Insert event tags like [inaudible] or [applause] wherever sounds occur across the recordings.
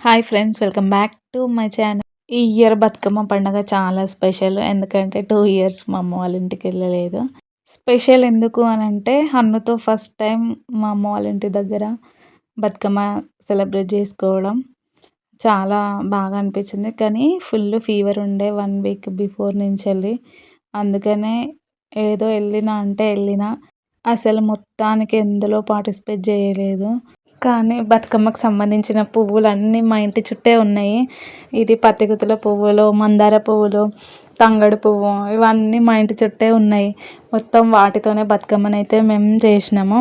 Hi friends welcome back to my channel ఈ year Bathukamma పండుగ చాలా స్పెషల్ ఎందుకంటే టూ ఇయర్స్ మా అమ్మ వాళ్ళ ఇంటికి వెళ్ళలేదు. స్పెషల్ ఎందుకు అని అంటే హన్నుతో ఫస్ట్ టైం మా అమ్మ వాళ్ళ ఇంటి దగ్గర బతుకమ్మ సెలబ్రేట్ చేసుకోవడం చాలా బాగా అనిపించింది. కానీ ఫుల్ ఫీవర్ ఉండే వన్ వీక్ బిఫోర్ నుంచి వెళ్ళి అందుకనే ఏదో వెళ్ళినా అంటే వెళ్ళినా అసలు మొత్తానికి ఎందులో పార్టిసిపేట్ చేయలేదు. కానీ బతుకమ్మకు సంబంధించిన పువ్వులు అన్నీ మా ఇంటి చుట్టే ఉన్నాయి. ఇది పత్తిగుత్తుల పువ్వులు మందార పువ్వులు తంగడు పువ్వు ఇవన్నీ మా ఇంటి చుట్టే ఉన్నాయి. మొత్తం వాటితోనే బతుకమ్మను అయితే మేము చేసినాము.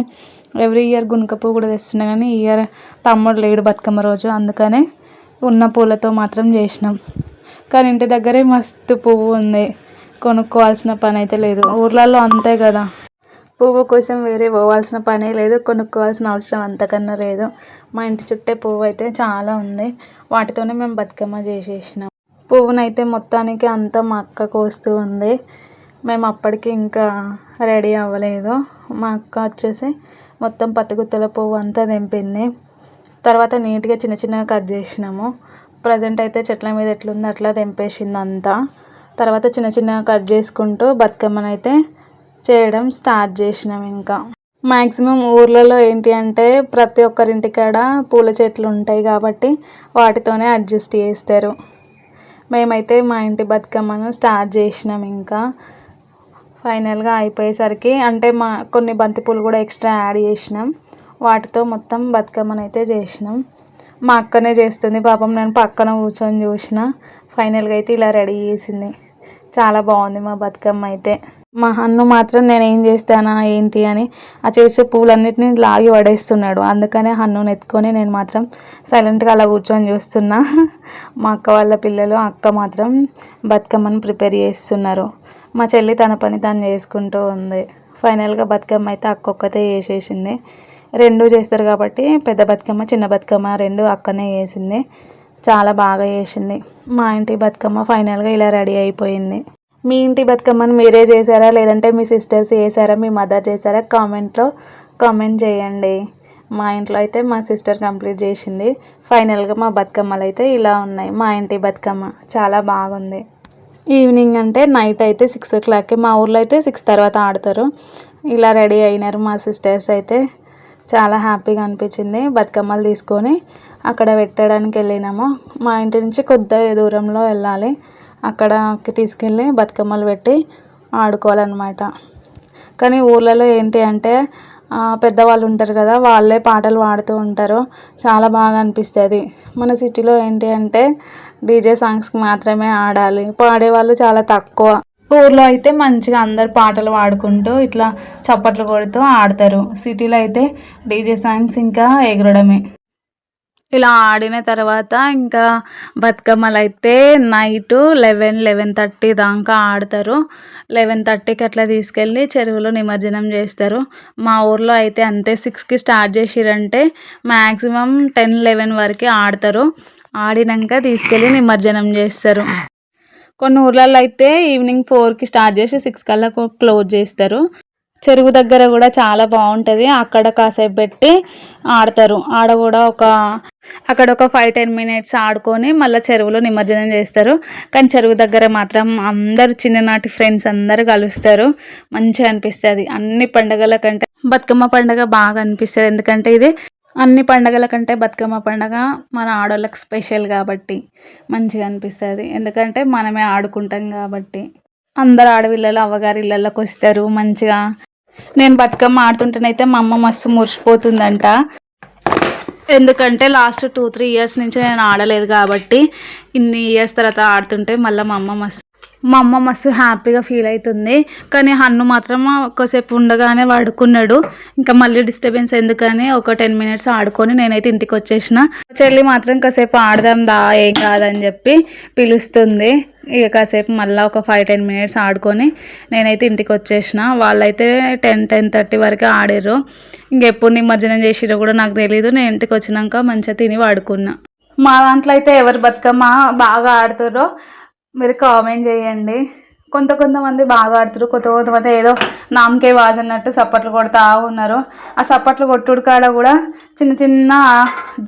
ఎవ్రీ ఇయర్ గునుక పువ్వు కూడా తెస్తున్నా కానీ ఈ ఇయర్ తమ్ముడు లేడు బతుకమ్మ రోజు. అందుకనే ఉన్న పూలతో మాత్రం చేసినాం. కానీ ఇంటి దగ్గరే మస్తు పువ్వు ఉంది. కొనుక్కోవాల్సిన పని అయితే లేదు. ఊర్లలో అంతే కదా. పువ్వు కోసం వేరే పోవాల్సిన పనే లేదు కొనుక్కోవాల్సిన అవసరం అంతకన్నా లేదు. మా ఇంటి చుట్టే పువ్వు అయితే చాలా ఉంది. వాటితోనే మేము బతుకమ్మ చేసేసినాం. పువ్వునైతే మొత్తానికి అంతా మా అక్క కోస్తూ ఉంది. మేము అప్పటికి ఇంకా రెడీ అవ్వలేదు. మా అక్క వచ్చేసి మొత్తం పత్తిగుత్తల పువ్వు అంతా తెంపింది. తర్వాత నీట్గా చిన్న చిన్నగా కట్ చేసినాము. ప్రజెంట్ అయితే చెట్ల మీద ఎట్లుంది అట్లా తెంపేసింది అంతా. తర్వాత చిన్న చిన్నగా కట్ చేసుకుంటూ బతుకమ్మనైతే చేయడం స్టార్ట్ చేసినాం ఇంకా. మ్యాక్సిమం ఊర్లలో ఏంటి అంటే ప్రతి ఒక్కరింటికాడ పూల చెట్లు ఉంటాయి కాబట్టి వాటితోనే అడ్జస్ట్ చేస్తారు. మేమైతే మా ఇంటి బతుకమ్మను స్టార్ట్ చేసినాం ఇంకా. ఫైనల్గా అయిపోయేసరికి అంటే మా కొన్ని బంతిపూలు కూడా ఎక్స్ట్రా యాడ్ చేసినాం. వాటితో మొత్తం బతుకమ్మను అయితే చేసినాం. మా అక్కనే చేస్తుంది పాపం నేను పక్కన కూర్చొని చూసిన. ఫైనల్గా అయితే ఇలా రెడీ చేసింది. చాలా బాగుంది మా బతుకమ్మ అయితే. మా అన్ను మాత్రం నేను ఏం చేస్తానా ఏంటి అని ఆ చేసే పూలన్నిటిని లాగి పడేస్తున్నాడు. అందుకనే హన్నుని ఎత్తుకొని నేను మాత్రం సైలెంట్గా అలా కూర్చొని చూస్తున్నా. [laughs] మా అక్క వాళ్ళ పిల్లలు అక్క మాత్రం బతుకమ్మను ప్రిపేర్ చేస్తున్నారు. మా చెల్లి తన పని తను చేసుకుంటూ ఉంది. ఫైనల్గా బతుకమ్మ అయితే అక్క ఒక్కతే చేసేసింది. రెండు చేస్తారు కాబట్టి పెద్ద బతుకమ్మ చిన్న బతుకమ్మ రెండు అక్కనే చేసింది. చాలా బాగా చేసింది. మా ఇంటి బతుకమ్మ ఫైనల్గా ఇలా రెడీ అయిపోయింది. మీ ఇంటి బతుకమ్మని మీరే చేశారా? లేదంటే మీ సిస్టర్స్ చేశారా? మీ మదర్ చేశారా? కామెంట్లో కామెంట్ చేయండి. మా ఇంట్లో అయితే మా సిస్టర్ కంప్లీట్ చేసింది. ఫైనల్గా మా బతుకమ్మలు అయితే ఇలా ఉన్నాయి. మా ఇంటి బతుకమ్మ చాలా బాగుంది. ఈవినింగ్ అంటే నైట్ అయితే సిక్స్ ఓ క్లాక్కి. మా ఊర్లో అయితే సిక్స్ తర్వాత ఆడతారు. ఇలా రెడీ అయినారు మా సిస్టర్స్ అయితే. చాలా హ్యాపీగా అనిపించింది బతుకమ్మలు తీసుకొని అక్కడ పెట్టడానికి వెళ్ళినాము. మా ఇంటి నుంచి కొద్ది దూరంలో వెళ్ళాలి. అక్కడకి తీసుకెళ్ళి బతుకమ్మలు పెట్టి ఆడుకోవాలన్నమాట. కానీ ఊర్లలో ఏంటి అంటే పెద్దవాళ్ళు ఉంటారు కదా వాళ్ళే పాటలు పాడుతూ ఉంటారు. చాలా బాగా అనిపిస్తుంది మన సిటీలో ఏంటి అంటే డీజే సాంగ్స్కి మాత్రమే ఆడాలి. పాడేవాళ్ళు చాలా తక్కువ. ఊర్లో అయితే మంచిగా అందరు పాటలు పాడుకుంటూ ఇట్లా చప్పట్లు కొడుతూ ఆడతారు. సిటీలో అయితే డీజే సాంగ్స్ ఇంకా ఎగరడమే. ఇలా ఆడిన తర్వాత ఇంకా బతుకమ్మలు అయితే నైట్ లెవెన్ లెవెన్ థర్టీ దాకా ఆడతారు. లెవెన్ థర్టీకి అట్లా తీసుకెళ్ళి చెరువులో నిమజ్జనం చేస్తారు. మా ఊర్లో అయితే అంతే సిక్స్కి స్టార్ట్ చేసిరంటే మ్యాక్సిమం టెన్ లెవెన్ వరకు ఆడతారు. ఆడినాక తీసుకెళ్ళి నిమజ్జనం చేస్తారు. కొన్ని ఊర్లలో అయితే ఈవినింగ్ ఫోర్కి స్టార్ట్ చేసి సిక్స్ కల్లా క్లోజ్ చేస్తారు. చెరువు దగ్గర కూడా చాలా బాగుంటుంది. అక్కడ కాసేపు పెట్టి ఆడతారు. ఆడ కూడా ఒక అక్కడ ఒక ఫైవ్ టెన్ మినిట్స్ ఆడుకొని మళ్ళీ చెరువులో నిమజ్జనం చేస్తారు. కానీ చెరువు దగ్గర మాత్రం అందరు చిన్ననాటి ఫ్రెండ్స్ అందరు కలుస్తారు. మంచిగా అనిపిస్తుంది. అన్ని పండుగల కంటే బతుకమ్మ పండుగ బాగా అనిపిస్తుంది. ఎందుకంటే ఇది అన్ని పండుగల కంటే బతుకమ్మ పండుగ మన ఆడవాళ్ళకి స్పెషల్ కాబట్టి మంచిగా అనిపిస్తుంది. ఎందుకంటే మనమే ఆడుకుంటాం కాబట్టి అందరు ఆడపిల్లలు అవ్వగారి ఇళ్ళలోకి వస్తారు. మంచిగా నేను బతుకమ్మ ఆడుతుంటేనైతే మా అమ్మ మస్తు మురిసిపోతుందంట. ఎందుకంటే లాస్ట్ టూ త్రీ ఇయర్స్ నుంచి నేను ఆడలేదు కాబట్టి ఇన్ని ఇయర్స్ తర్వాత ఆడుతుంటే మళ్ళీ మా అమ్మ మస్తు మా అమ్మ మస్తు హ్యాపీగా ఫీల్ అవుతుంది. కానీ హన్ను మాత్రం ఒకసేపు ఉండగానే వాడుకున్నాడు ఇంకా మళ్ళీ డిస్టర్బెన్స్ ఎందుకని ఒక టెన్ మినిట్స్ ఆడుకొని నేనైతే ఇంటికి వచ్చేసిన. చెల్లి మాత్రం కాసేపు ఆడదాం దా ఏం కాదని చెప్పి పిలుస్తుంది. ఇక కాసేపు మళ్ళీ ఒక ఫైవ్ టెన్ మినిట్స్ ఆడుకొని నేనైతే ఇంటికి వచ్చేసిన. వాళ్ళైతే టెన్ టెన్ థర్టీ వరకు ఆడారు. ఇంకెప్పుడు నిమజ్జనం చేసిరో కూడా నాకు తెలియదు నేను ఇంటికి వచ్చినాక మంచిగా తిని వాడుకున్నా మా దాంట్లో అయితే ఎవరు బతుకమ్మ బాగా ఆడుతారో మీరు కామెంట్ చేయండి. కొంత కొంతమంది బాగా ఆడుతారు కొంత కొంతమంది ఏదో నామకే వాజ్ అన్నట్టు సప్పట్లు కొడతా ఉన్నారు. ఆ సప్పట్లు కొట్టుడు కాడ కూడా చిన్న చిన్న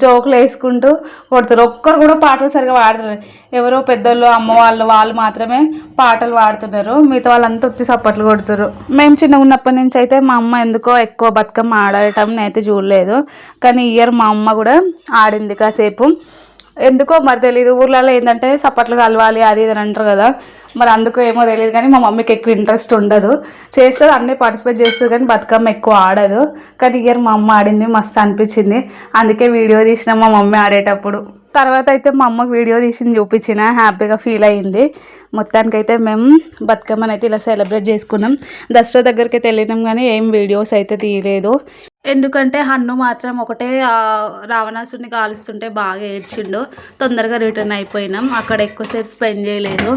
జోకులు వేసుకుంటూ కొడతారు. ఒక్కరు కూడా పాటలు సరిగా పాడతారు ఎవరో పెద్దోళ్ళు అమ్మ వాళ్ళు వాళ్ళు మాత్రమే పాటలు పాడుతున్నారు. మిగతా వాళ్ళంతా ఒత్తి సప్పట్లు కొడుతారు. మేము చిన్నగా ఉన్నప్పటి నుంచి అయితే మా అమ్మ ఎందుకో ఎక్కువ బతుకమ్మ ఆడటం నేనైతే చూడలేదు. కానీ ఇయర్ మా అమ్మ కూడా ఆడింది కాసేపు. ఎందుకో మరి తెలియదు ఊర్లలో ఏంటంటే సప్పట్లు కలవాలి అది ఇది అని అంటారు కదా. మరి అందుకో ఏమో తెలియదు కానీ మా మమ్మీకి ఎక్కువ ఇంట్రెస్ట్ ఉండదు. చేస్తుంది అన్నీ పార్టిసిపేట్ చేస్తుంది కానీ బతుకమ్మ ఎక్కువ ఆడదు. కానీ ఇయర్ మా అమ్మ ఆడింది మస్తు అనిపించింది. అందుకే వీడియో తీసిన మా మమ్మీ ఆడేటప్పుడు. తర్వాత అయితే మా అమ్మకి వీడియో తీసింది చూపించిన హ్యాపీగా ఫీల్ అయింది. మొత్తానికైతే మేము బతుకమ్మని అయితే ఇలా సెలబ్రేట్ చేసుకున్నాం. దసరా దగ్గరికి అయితే వెళ్ళినాం కానీ ఏం వీడియోస్ అయితే తీయలేదు. ఎందుకంటే హన్ను మాత్రం ఒకటే రావణాసుడిని రావణాసుని కాలుస్తుంటే బాగా ఏడ్చిండు. తొందరగా రిటర్న్ అయిపోయినాం. అక్కడ ఎక్కువసేపు స్పెండ్ చేయలేదు.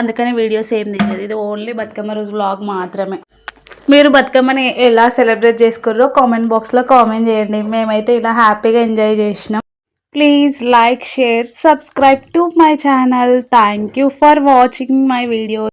అందుకని వీడియోస్ ఏం తీయలేదు. ఇది ఓన్లీ బతుకమ్మ రోజు బ్లాగ్ మాత్రమే. మీరు బతుకమ్మని ఎలా సెలబ్రేట్ చేసుకుర్రో కామెంట్ బాక్స్లో కామెంట్ చేయండి. మేమైతే ఇలా హ్యాపీగా ఎంజాయ్ చేసినాం. Please like, share, subscribe to my channel. Thank you for watching my video.